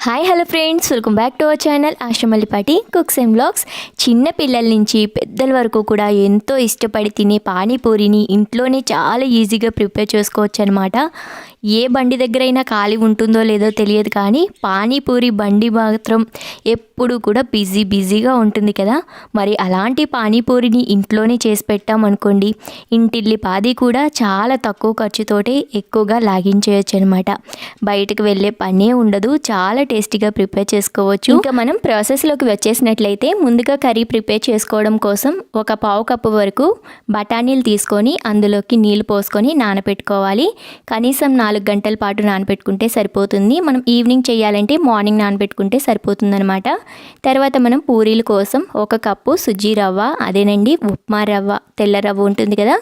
Hi hello friends welcome back to our channel ఆశ్రమల్లిపాటి cooks and blogs చిన్న పిల్లల నుంచి పెద్దల వరకు కూడా ఎంతో ఇష్టపడి తినే పానీపూరిని ఇంట్లోనే చాలా ఈజీగా ప్రిపేర్ చేసుకోవచ్చు అనమాట ఏ బండి దగ్గరైనా ఖాళీ ఉంటుందో లేదో తెలియదు కానీ పానీపూరి బండి మాత్రం ఎప్పుడు కూడా బిజీ బిజీగా ఉంటుంది కదా. మరి అలాంటి పానీపూరిని ఇంట్లోనే చేసి పెట్టామనుకోండి ఇంటిల్లి పాది కూడా చాలా తక్కువ ఖర్చుతోటే ఎక్కువగా లాగించేయచ్చు అనమాట బయటకు వెళ్ళే పనే ఉండదు చాలా టేస్టీగా ప్రిపేర్ చేసుకోవచ్చు. ఇంకా మనం ప్రాసెస్లోకి వచ్చేసినట్లయితే ముందుగా కర్రీ ప్రిపేర్ చేసుకోవడం కోసం ఒక పావు కప్పు వరకు బఠానీలు తీసుకొని అందులోకి నీళ్ళు పోసుకొని నానబెట్టుకోవాలి కనీసం నాలుగు గంటల పాటు నానబెట్టుకుంటే సరిపోతుంది. మనం ఈవినింగ్ చేయాలంటే మార్నింగ్ నానబెట్టుకుంటే సరిపోతుందనమాట తర్వాత మనం పూరీల కోసం ఒక కప్పు సుజ్జీ రవ్వ అదేనండి ఉప్మా రవ్వ తెల్ల రవ్వ ఉంటుంది కదా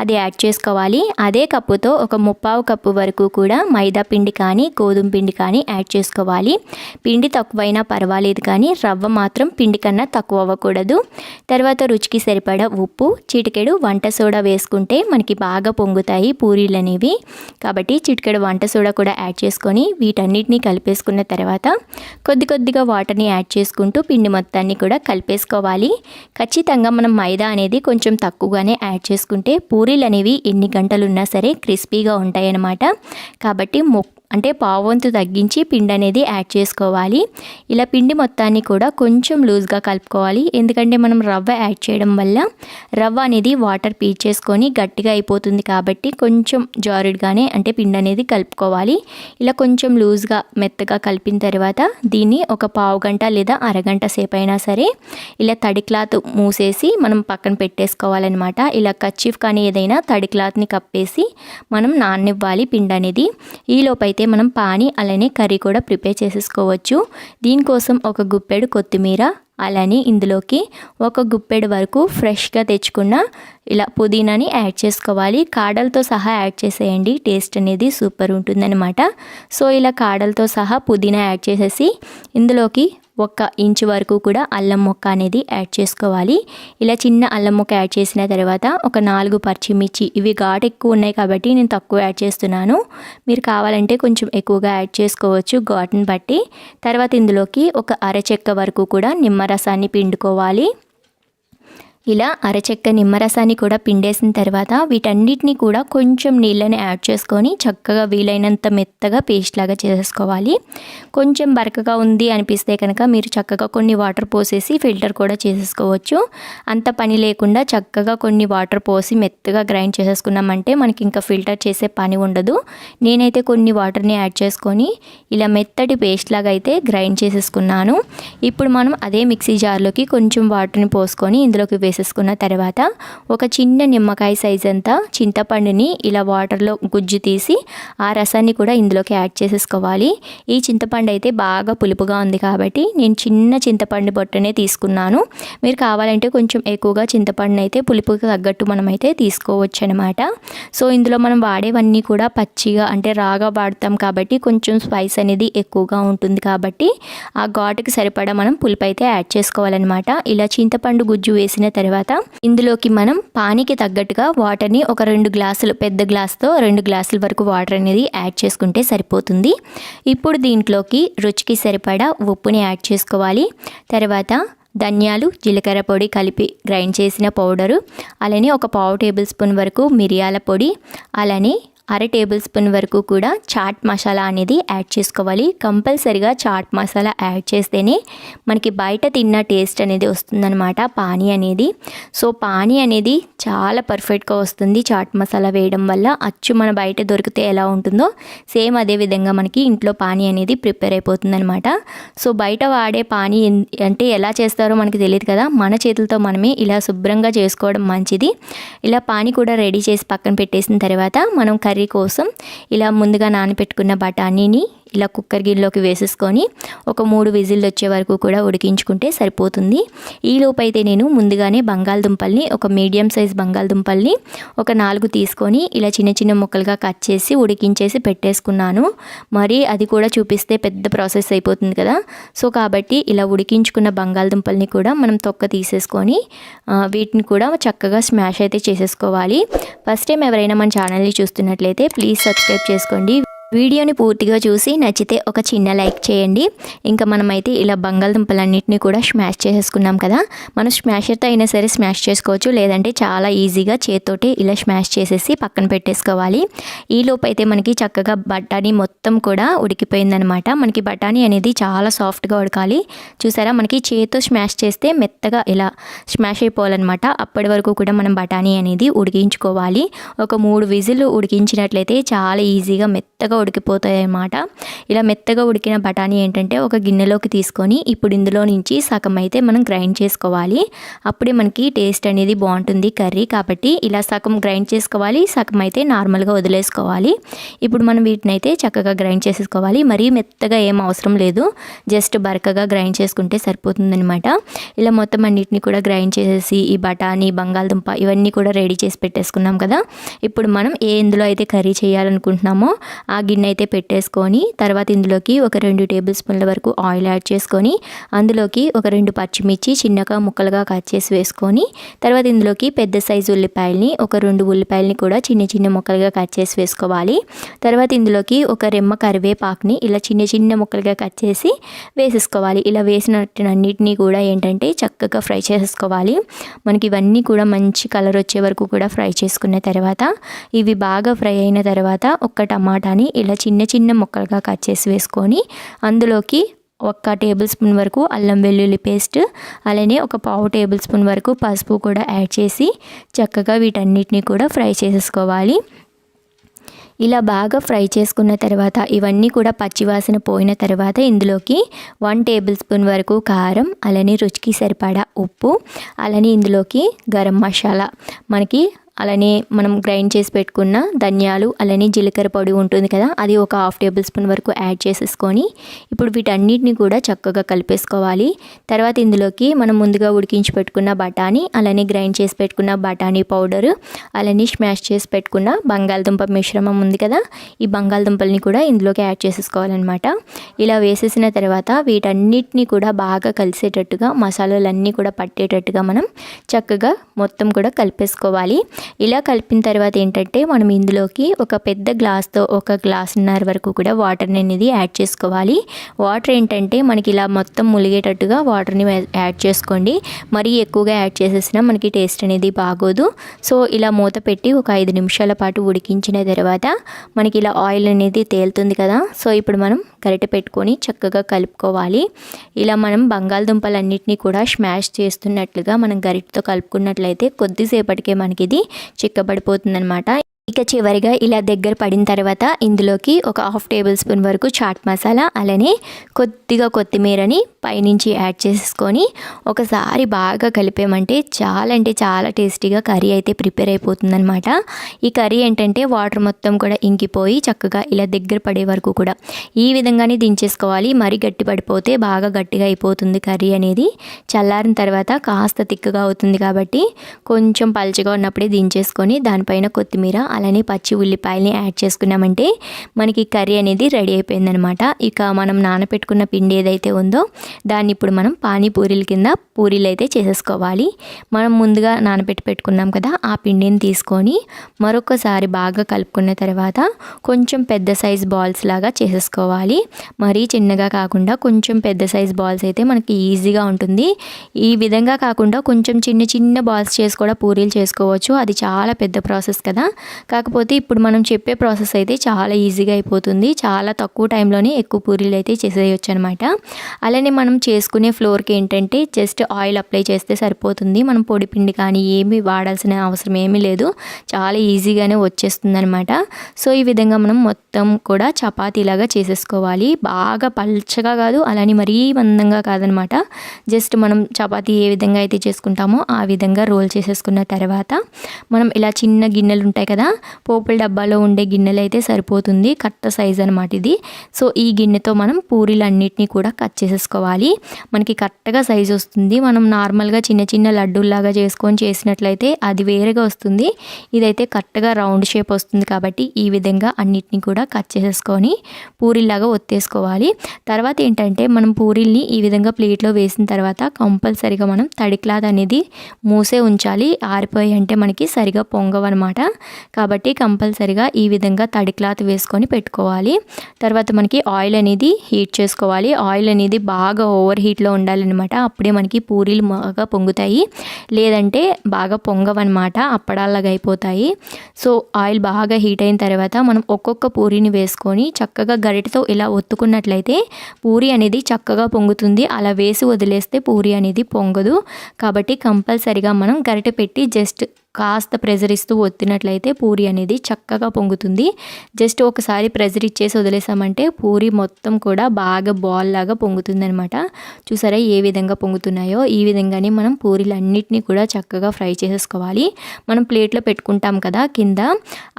అది యాడ్ చేసుకోవాలి. అదే కప్పుతో ఒక ముప్పావు కప్పు వరకు కూడా మైదా పిండి కానీ గోధుమ పిండి కానీ యాడ్ చేసుకోవాలి. పిండి తక్కువైనా పర్వాలేదు కానీ రవ్వ మాత్రం పిండి కన్నా తక్కువ అవ్వకూడదు. తర్వాత రుచికి సరిపడా ఉప్పు చిటికెడు వంట సోడా వేసుకుంటే మనకి బాగా పొంగుతాయి పూరీలు అనేవి. కాబట్టి చిటికెడు వంట సోడా కూడా యాడ్ చేసుకొని వీటన్నిటిని కలిపేసుకున్న తర్వాత కొద్ది కొద్దిగా వాటర్ని యాడ్ చేసుకుంటూ పిండి మొత్తాన్ని కూడా కలిపేసుకోవాలి. ఖచ్చితంగా మనం మైదా అనేది కొంచెం తక్కువగానే యాడ్ చేసుకుంటే పూరీలు అనేవి ఎన్ని గంటలు ఉన్నా సరే క్రిస్పీగా ఉంటాయన్నమాట. కాబట్టి మొ అంటే పావంతు తగ్గించి పిండి అనేది యాడ్ చేసుకోవాలి. ఇలా పిండి మొత్తాన్ని కూడా కొంచెం లూజ్గా కలుపుకోవాలి. ఎందుకంటే మనం రవ్వ యాడ్ చేయడం వల్ల రవ్వ అనేది వాటర్ పీల్చేసుకొని గట్టిగా అయిపోతుంది కాబట్టి కొంచెం జారుడ్గానే అంటే పిండి అనేది కలుపుకోవాలి. ఇలా కొంచెం లూజ్గా మెత్తగా కలిపిన తర్వాత దీన్ని ఒక పావు గంట లేదా అరగంట సేపు అయినా సరే ఇలా తడి క్లాత్ మూసేసి మనం పక్కన పెట్టేసుకోవాలన్నమాట. ఇలా కచ్చిఫ్ కానీ ఏదైనా తడి క్లాత్ని కప్పేసి మనం నాన్నివ్వాలి పిండి అనేది ఈలోపు అయితే మనం పానీ అలానే కర్రీ కూడా ప్రిపేర్ చేసేసుకోవచ్చు. దీనికోసం ఒక గుప్పెడు కొత్తిమీర అలానే ఇందులోకి ఒక గుప్పెడు వరకు ఫ్రెష్గా తెచ్చుకున్న ఇలా పుదీనాని యాడ్ చేసుకోవాలి. కాడలతో సహా యాడ్ చేసేయండి. టేస్ట్ అనేది సూపర్ ఉంటుందన్నమాట. సో ఇలా కాడలతో సహా పుదీనా యాడ్ చేసేసి ఇందులోకి ఒక ఇంచు వరకు కూడా అల్లం ముక్క అనేది యాడ్ చేసుకోవాలి. ఇలా చిన్న అల్లం ముక్క యాడ్ చేసిన తర్వాత ఒక నాలుగు పచ్చిమిర్చి ఇవి ఘాటు ఎక్కువ ఉన్నాయి కాబట్టి నేను తక్కువ యాడ్ చేస్తున్నాను. మీరు కావాలంటే కొంచెం ఎక్కువగా యాడ్ చేసుకోవచ్చు ఘాటుని బట్టి. తర్వాత ఇందులోకి ఒక అరచెక్క వరకు కూడా నిమ్మర రసాన్ని పిండుకోవాలి. ఇలా అరచెక్క నిమ్మరసాన్ని కూడా పిండేసిన తర్వాత వీటన్నిటిని కూడా కొంచెం నీళ్ళని యాడ్ చేసుకొని చక్కగా వీలైనంత మెత్తగా పేస్ట్ లాగా చేసేసుకోవాలి కొంచెం బరకగా ఉంది అనిపిస్తే కనుక మీరు చక్కగా కొన్ని వాటర్ పోసేసి ఫిల్టర్ కూడా చేసేసుకోవచ్చు. అంత పని లేకుండా చక్కగా కొన్ని వాటర్ పోసి మెత్తగా గ్రైండ్ చేసేసుకున్నామంటే మనకి ఇంకా ఫిల్టర్ చేసే పని ఉండదు. నేనైతే కొన్ని వాటర్ని యాడ్ చేసుకొని ఇలా మెత్తటి పేస్ట్ లాగా అయితే గ్రైండ్ చేసేసుకున్నాను. ఇప్పుడు మనం అదే మిక్సీ జార్లోకి కొంచెం వాటర్ని పోసుకొని ఇందులోకి వేసేసుకున్న తర్వాత ఒక చిన్న నిమ్మకాయ సైజ్ అంతా చింతపండుని ఇలా వాటర్లో గుజ్జు తీసి ఆ రసాన్ని కూడా ఇందులోకి యాడ్ చేసేసుకోవాలి. ఈ చింతపండు అయితే బాగా పులుపుగా ఉంది కాబట్టి నేను చిన్న చింతపండు బొట్టనే తీసుకున్నాను. మీరు కావాలంటే కొంచెం ఎక్కువగా చింతపండు అయితే పులుపుకి తగ్గట్టు మనమైతే తీసుకోవచ్చు అనమాట సో ఇందులో మనం వాడేవన్నీ కూడా పచ్చిగా అంటే రాగా వాడతాం కాబట్టి కొంచెం స్పైస్ అనేది ఎక్కువగా ఉంటుంది కాబట్టి ఆ ఘాటుకి సరిపడా మనం పులుపు అయితే యాడ్ చేసుకోవాలన్నమాట. ఇలా చింతపండు గుజ్జు వేసిన తర్వాత తర్వాత ఇందులోకి మనం పానికి తగ్గట్టుగా వాటర్ని ఒక రెండు గ్లాసులు పెద్ద గ్లాస్తో రెండు గ్లాసుల వరకు వాటర్ అనేది యాడ్ చేసుకుంటే సరిపోతుంది. ఇప్పుడు దీంట్లోకి రుచికి సరిపడా ఉప్పుని యాడ్ చేసుకోవాలి. తర్వాత ధనియాలు జీలకర్ర పొడి కలిపి గ్రైండ్ చేసిన పౌడరు అలానే ఒక పావు టేబుల్ స్పూన్ వరకు మిరియాల పొడి అలానే అర టేబుల్ స్పూన్ వరకు కూడా చాట్ మసాలా అనేది యాడ్ చేసుకోవాలి. కంపల్సరిగా చాట్ మసాలా యాడ్ చేస్తేనే మనకి బయట తిన్న టేస్ట్ అనేది వస్తుందన్నమాట పానీ అనేది. సో పానీ అనేది చాలా పర్ఫెక్ట్గా వస్తుంది చాట్ మసాలా వేయడం వల్ల. అచ్చు మన బయట దొరికితే ఎలా ఉంటుందో సేమ్ అదే విధంగా మనకి ఇంట్లో పానీ అనేది ప్రిపేర్ అయిపోతుందన్నమాట. సో బయట వాడే పానీ అంటే ఎలా చేస్తారో మనకి తెలియదు కదా. మన చేతులతో మనమే ఇలా శుభ్రంగా చేసుకోవడం మంచిది. ఇలా పానీ కూడా రెడీ చేసి పక్కన పెట్టేసిన తర్వాత మనం కర్రీ కోసం ఇలా ముందుగా నానపెట్టుకున్న బఠానీని ఇలా కుక్కర్ గిన్నెలోకి వేసేసుకొని ఒక మూడు విజిల్లు వచ్చే వరకు కూడా ఉడికించుకుంటే సరిపోతుంది. ఈ లోపైతే నేను ముందుగానే బంగాళదుంపల్ని ఒక మీడియం సైజ్ బంగాళదుంపల్ని ఒక నాలుగు తీసుకొని ఇలా చిన్న చిన్న ముక్కలుగా కట్ చేసి ఉడికించేసి పెట్టేసుకున్నాను. మరి అది కూడా చూపిస్తే పెద్ద ప్రాసెస్ అయిపోతుంది కదా. సో కాబట్టి ఇలా ఉడికించుకున్న బంగాళదుంపల్ని కూడా మనం తొక్క తీసేసుకొని వీటిని కూడా చక్కగా స్మాష్ అయితే చేసేసుకోవాలి. ఫస్ట్ టైం ఎవరైనా మన ఛానల్ని చూస్తున్నట్లయితే ప్లీజ్ సబ్స్క్రైబ్ చేసుకోండి. వీడియోని పూర్తిగా చూసి నచ్చితే ఒక చిన్న లైక్ చేయండి. ఇంకా మనమైతే ఇలా బంగాళదుంపలన్నింటినీ కూడా స్మాష్ చేసేసుకున్నాం కదా. మనం స్మాషర్తో అయినా సరే స్మాష్ చేసుకోవచ్చు. లేదంటే చాలా ఈజీగా చేతితోటి ఇలా స్మాష్ చేసేసి పక్కన పెట్టేసుకోవాలి. ఈ లోపు అయితే మనకి చక్కగా బఠానీ మొత్తం కూడా ఉడికిపోయిందనమాట. మనకి బఠానీ అనేది చాలా సాఫ్ట్గా ఉడకాలి. చూసారా? మనకి చేతితో స్మాష్ చేస్తే మెత్తగా ఇలా స్మాష్ అయిపోవాలన్నమాట. అప్పటి వరకు కూడా మనం బఠానీ అనేది ఉడికించుకోవాలి. ఒక మూడు విజిల్ ఉడికించినట్లయితే చాలా ఈజీగా మెత్తగా ఉడికిపోతాయి అన్నమాట ఇలా మెత్తగా ఉడికిన బఠానీ ఏంటంటే ఒక గిన్నెలోకి తీసుకొని ఇప్పుడు ఇందులో నుంచి సగం అయితే మనం గ్రైండ్ చేసుకోవాలి. అప్పుడే మనకి టేస్ట్ అనేది బాగుంటుంది కర్రీ కాబట్టి ఇలా సగం గ్రైండ్ చేసుకోవాలి సగం అయితే నార్మల్గా వదిలేసుకోవాలి. ఇప్పుడు మనం వీటిని అయితే చక్కగా గ్రైండ్ చేసేసుకోవాలి. మరీ మెత్తగా ఏం అవసరం లేదు. జస్ట్ బరకగా గ్రైండ్ చేసుకుంటే సరిపోతుందనమాట ఇలా మొత్తం అన్నిటిని కూడా గ్రైండ్ చేసేసి ఈ బఠానీ బంగాళదుంప ఇవన్నీ కూడా రెడీ చేసి పెట్టేసుకున్నాం కదా. ఇప్పుడు మనం ఏ ఇందులో అయితే కర్రీ చేయాలనుకుంటున్నామో ఆ గిన్నె అయితే పెట్టేసుకొని తర్వాత ఇందులోకి ఒక రెండు టేబుల్ స్పూన్ల వరకు ఆయిల్ యాడ్ చేసుకొని అందులోకి ఒక రెండు పచ్చిమిర్చి చిన్నగా ముక్కలుగా కట్ చేసి వేసుకొని తర్వాత ఇందులోకి పెద్ద సైజు ఉల్లిపాయల్ని ఒక రెండు ఉల్లిపాయలని కూడా చిన్న చిన్న ముక్కలుగా కట్ చేసి వేసుకోవాలి. తర్వాత ఇందులోకి ఒక రెమ్మ కరివేపాకుని ఇలా చిన్న చిన్న ముక్కలుగా కట్ చేసి వేసేసుకోవాలి. ఇలా వేసినట్టునన్నిటినీ కూడా ఏంటంటే చక్కగా ఫ్రై చేసేసుకోవాలి. మనకి ఇవన్నీ కూడా మంచి కలర్ వచ్చే వరకు కూడా ఫ్రై చేసుకున్న తర్వాత ఇవి బాగా ఫ్రై అయిన తర్వాత ఒక టమాటాని ఇలా చిన్న చిన్న ముక్కలుగా కట్ చేసి వేసుకొని అందులోకి ఒక్క టేబుల్ స్పూన్ వరకు అల్లం వెల్లుల్లి పేస్ట్ అలానే ఒక పావు టేబుల్ స్పూన్ వరకు పసుపు కూడా యాడ్ చేసి చక్కగా వీటన్నిటిని కూడా ఫ్రై చేసేసుకోవాలి. ఇలా బాగా ఫ్రై చేసుకున్న తర్వాత ఇవన్నీ కూడా పచ్చివాసన పోయిన తర్వాత ఇందులోకి వన్ టేబుల్ స్పూన్ వరకు కారం అలానే రుచికి సరిపడా ఉప్పు అలానే ఇందులోకి గరం మసాలా. మనకి అలానే మనం గ్రైండ్ చేసి పెట్టుకున్న ధనియాలు అలానే జీలకర్ర పొడి ఉంటుంది కదా అది ఒక హాఫ్ టేబుల్ స్పూన్ వరకు యాడ్ చేసేసుకొని ఇప్పుడు వీటన్నిటిని కూడా చక్కగా కలిపేసుకోవాలి. తర్వాత ఇందులోకి మనం ముందుగా ఉడికించి పెట్టుకున్న బఠానీ అలానే గ్రైండ్ చేసి పెట్టుకున్న బఠానీ పౌడర్ అలానే స్మాష్ చేసి పెట్టుకున్న బంగాళదుంప మిశ్రమం ఉంది కదా ఈ బంగాళదుంపల్ని కూడా ఇందులోకి యాడ్ చేసేసుకోవాలన్నమాట. ఇలా వేసేసిన తర్వాత వీటన్నిటిని కూడా బాగా కలిసేటట్టుగా మసాలాలన్నీ కూడా పట్టేటట్టుగా మనం చక్కగా మొత్తం కూడా కలిపేసుకోవాలి. ఇలా కలిపిన తర్వాత ఏంటంటే మనం ఇందులోకి ఒక పెద్ద గ్లాస్తో ఒక గ్లాసున్నర వరకు కూడా వాటర్ని అనేది యాడ్ చేసుకోవాలి. వాటర్ ఏంటంటే మనకి ఇలా మొత్తం ములిగేటట్టుగా వాటర్ని యాడ్ చేసుకోండి. మరీ ఎక్కువగా యాడ్ చేసేసినా మనకి టేస్ట్ అనేది బాగోదు. సో ఇలా మూత పెట్టి ఒక ఐదు నిమిషాల పాటు ఉడికించిన తర్వాత మనకి ఇలా ఆయిల్ అనేది తేలుతుంది కదా. సో ఇప్పుడు మనం గరిటె పెట్టుకొని చక్కగా కలుపుకోవాలి. ఇలా మనం బంగాళదుంపలన్నింటినీ కూడా స్మాష్ చేస్తున్నట్లుగా మనం గరిటతో కలుపుకున్నట్లయితే కొద్దిసేపటికే మనకి ఇది చిక్కబడిపోతుందనమాట ఇక చివరిగా ఇలా దగ్గర పడిన తర్వాత ఇందులోకి ఒక హాఫ్ టేబుల్ స్పూన్ వరకు చాట్ మసాలా అలానే కొద్దిగా కొత్తిమీరని పైనుంచి యాడ్ చేసుకొని ఒకసారి బాగా కలిపామంటే చాలా అంటే చాలా టేస్టీగా కర్రీ అయితే ప్రిపేర్ అయిపోతుందనమాట ఈ కర్రీ ఏంటంటే వాటర్ మొత్తం కూడా ఇంకిపోయి చక్కగా ఇలా దగ్గర పడే వరకు కూడా ఈ విధంగానే దించేసుకోవాలి. మరీ గట్టి పడిపోతే బాగా గట్టిగా అయిపోతుంది కర్రీ అనేది. చల్లారిన తర్వాత కాస్త తిక్కగా అవుతుంది కాబట్టి కొంచెం పలుచగా ఉన్నప్పుడే దించేసుకొని దానిపైన కొత్తిమీర అలానే పచ్చి ఉల్లిపాయలని యాడ్ చేసుకున్నామంటే మనకి కర్రీ అనేది రెడీ అయిపోయిందనమాట. ఇక మనం నానపెట్టుకున్న పిండి ఏదైతే ఉందో దాన్ని ఇప్పుడు మనం పానీపూరీల కింద పూరీలు అయితే చేసేసుకోవాలి. మనం ముందుగా నానబెట్టి పెట్టుకున్నాం కదా ఆ పిండిని తీసుకొని మరొకసారి బాగా కలుపుకున్న తర్వాత కొంచెం పెద్ద సైజ్ బాల్స్ లాగా చేసేసుకోవాలి. మరీ చిన్నగా కాకుండా కొంచెం పెద్ద సైజ్ బాల్స్ అయితే మనకి ఈజీగా ఉంటుంది. ఈ విధంగా కాకుండా కొంచెం చిన్న చిన్న బాల్స్ చేసి కూడా పూరీలు చేసుకోవచ్చు. అది చాలా పెద్ద ప్రాసెస్ కదా. కాకపోతే ఇప్పుడు మనం చెప్పే ప్రాసెస్ అయితే చాలా ఈజీగా అయిపోతుంది. చాలా తక్కువ టైంలోనే ఎక్కువ పూరీలు అయితే చేసేయచ్చు అనమాట అలానే మనం చేసుకునే ఫ్లోర్కి ఏంటంటే జస్ట్ ఆయిల్ అప్లై చేస్తే సరిపోతుంది. మనం పొడి పిండి కానీ ఏమీ వాడాల్సిన అవసరం ఏమీ లేదు. చాలా ఈజీగానే వచ్చేస్తుంది అనమాట సో ఈ విధంగా మనం మొత్తం కూడా చపాతీలాగా చేసేసుకోవాలి. బాగా పల్చగా కాదు అలానే మరీ మందంగా కాదనమాట. జస్ట్ మనం చపాతీ ఏ విధంగా అయితే చేసుకుంటామో ఆ విధంగా రోల్ చేసేసుకున్న తర్వాత మనం ఇలా చిన్న గిన్నెలు ఉంటాయి కదా పోపుల డబ్బాలో ఉండే గిన్నెలు అయితే సరిపోతుంది కరెక్ట్ సైజ్ అనమాట ఇది. సో ఈ గిన్నెతో మనం పూరీలు అన్నిటినీ కూడా కట్ చేసేసుకోవాలి. మనకి కరెక్ట్గా సైజ్ వస్తుంది. మనం నార్మల్గా చిన్న చిన్న లడ్డూల్లాగా చేసుకొని చేసినట్లయితే అది వేరేగా వస్తుంది. ఇదైతే కరెక్ట్గా రౌండ్ షేప్ వస్తుంది కాబట్టి ఈ విధంగా అన్నిటినీ కూడా కట్ చేసేసుకొని పూరీలాగా ఒత్తేసుకోవాలి. తర్వాత ఏంటంటే మనం పూరీల్ని ఈ విధంగా ప్లేట్లో వేసిన తర్వాత కంపల్సరిగా మనం తడి క్లాత్ అనేది మూసే ఉంచాలి. ఆరిపోయి అంటే మనకి సరిగా పొంగవన్నమాట. కాబట్టి కంపల్సరిగా ఈ విధంగా తడి క్లాత్ వేసుకొని పెట్టుకోవాలి. తర్వాత మనకి ఆయిల్ అనేది హీట్ చేసుకోవాలి. ఆయిల్ అనేది బాగా ఓవర్ హీట్లో ఉండాలన్నమాట. అప్పుడే మనకి పూరీలు బాగా పొంగుతాయి. లేదంటే బాగా పొంగవన్నమాట. అప్పడాల్లాగా అయిపోతాయి. సో ఆయిల్ బాగా హీట్ అయిన తర్వాత మనం ఒక్కొక్క పూరీని వేసుకొని చక్కగా గరిటతో ఇలా ఒత్తుకున్నట్లయితే పూరి అనేది చక్కగా పొంగుతుంది. అలా వేసి వదిలేస్తే పూరి అనేది పొంగదు. కాబట్టి కంపల్సరిగా మనం గరిట పెట్టి జస్ట్ కాస్త ప్రెజర్ ఇస్తూ ఒత్తినట్లయితే పూరి అనేది చక్కగా పొంగుతుంది. జస్ట్ ఒకసారి ప్రెజర్ ఇచ్చేసి వదిలేసామంటే పూరి మొత్తం కూడా బాగా బాల్ లాగా పొంగుతుంది అనమాట చూసారా ఏ విధంగా పొంగుతున్నాయో? ఈ విధంగానే మనం పూరీలన్నిటినీ కూడా చక్కగా ఫ్రై చేసేసుకోవాలి. మనం ప్లేట్లో పెట్టుకుంటాం కదా కింద.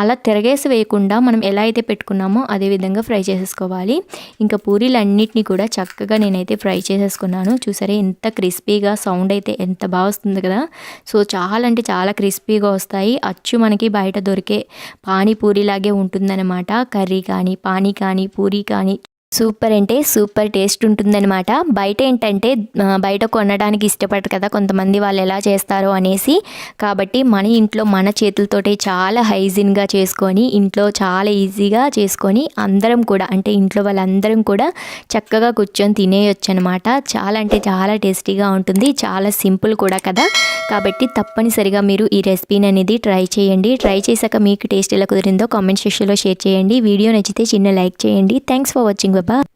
అలా తిరగేసి వేయకుండా మనం ఎలా అయితే పెట్టుకున్నామో అదే విధంగా ఫ్రై చేసేసుకోవాలి. ఇంకా పూరీలన్నిటినీ కూడా చక్కగా నేనైతే ఫ్రై చేసేసుకున్నాను. చూసారా ఎంత క్రిస్పీగా సౌండ్ అయితే ఎంత బాగా వస్తుంది కదా. సో చాలా అంటే చాలా క్రిస్పీగా వస్తాయి. అచ్చు మనకి బయట దొరికే పానీపూరిలాగే ఉంటుందన్నమాట. కర్రీ కానీ పానీ కానీ పూరి కానీ సూపర్ అంటే సూపర్ టేస్ట్ ఉంటుందన్నమాట. బయట ఏంటంటే బయట కొనడానికి ఇష్టపడరు కదా కొంతమంది వాళ్ళు ఎలా చేస్తారో అనేసి. కాబట్టి మన ఇంట్లో మన చేతులతోటే చాలా హైజీన్గా చేసుకొని ఇంట్లో చాలా ఈజీగా చేసుకొని అందరం కూడా అంటే ఇంట్లో వాళ్ళందరం కూడా చక్కగా కూర్చొని తినేయొచ్చు అనమాట చాలా అంటే చాలా టేస్టీగా ఉంటుంది. చాలా సింపుల్ కూడా కదా. కాబట్టి తప్పనిసరిగా మీరు ఈ రెసిపీని అనేది ట్రై చేయండి. ట్రై చేశాక మీకు టేస్ట్ ఎలా కుదిరిందో కామెంట్ సెక్షన్లో షేర్ చేయండి. వీడియో నచ్చితే చిన్న లైక్ చేయండి. Thanks for watching. nggak apa